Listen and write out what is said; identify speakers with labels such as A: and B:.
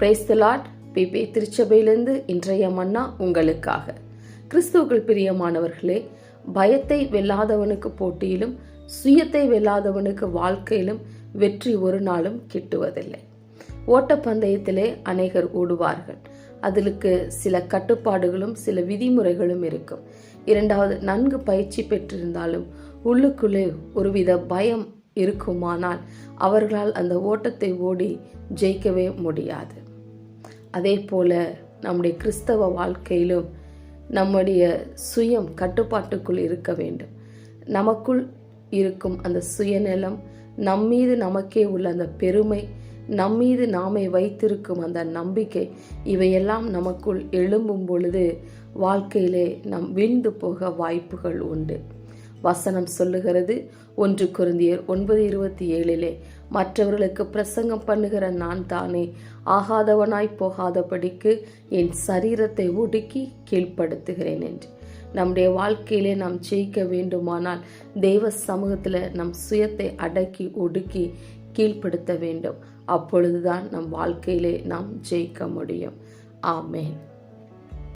A: Praise the Lord BP திருச்சபையிலிருந்து இன்றைய மன்னா உங்களுக்காக. கிறிஸ்துவுக்குள் பிரியமானவர்களே பயத்தை வெல்லாதவனுக்கு போட்டியிலும் சுயத்தை வெல்லாதவனுக்கு வாழ்க்கையிலும் வெற்றி ஒரு நாளும் கிட்டுவதில்லை. ஓட்டப்பந்தயத்திலே அநேகர் ஓடுவார்கள். அதிலுக்கு சில கட்டுப்பாடுகளும் சில விதிமுறைகளும் இருக்கும். இரண்டாவது நன்கு பயிற்சி பெற்றிருந்தாலும் உள்ளுக்குள்ளே ஒருவித பயம் இருக்குமானால் அவர்களால் அந்த ஓட்டத்தை ஓடி ஜெயிக்கவே முடியாது. அதே போல நம்முடைய கிறிஸ்தவ வாழ்க்கையிலும் நம்முடைய சுயம் கட்டுப்பாட்டுக்குள் இருக்க வேண்டும். நமக்குள் இருக்கும் அந்த சுயநலம் நம்மீது நமக்கே உள்ள அந்த பெருமை நம்மீது நாமே வைத்திருக்கும் அந்த நம்பிக்கை இவையெல்லாம் நமக்குள் எழும்பும் பொழுது வாழ்க்கையிலே நம் வீழ்ந்து போக வாய்ப்புகள் உண்டு. வசனம் சொல்லுகிறது. ஒன்று குருந்தியர் ஒன்பது இருபத்தி ஏழிலே மற்றவர்களுக்கு பிரசங்கம் பண்ணுகிற நான் தானே. ஆகாதவனாய் போகாதபடிக்கு என் சரீரத்தை ஒடுக்கி கீழ்ப்படுத்துகிறேன் என்று. நம்முடைய வாழ்க்கையிலே நாம் ஜெயிக்க வேண்டுமானால் தெய்வ சமூகத்தில் நம் சுயத்தை அடக்கி ஒடுக்கி கீழ்ப்படுத்த வேண்டும். அப்பொழுதுதான் நம் வாழ்க்கையிலே நாம் ஜெயிக்க முடியும். ஆமேன்.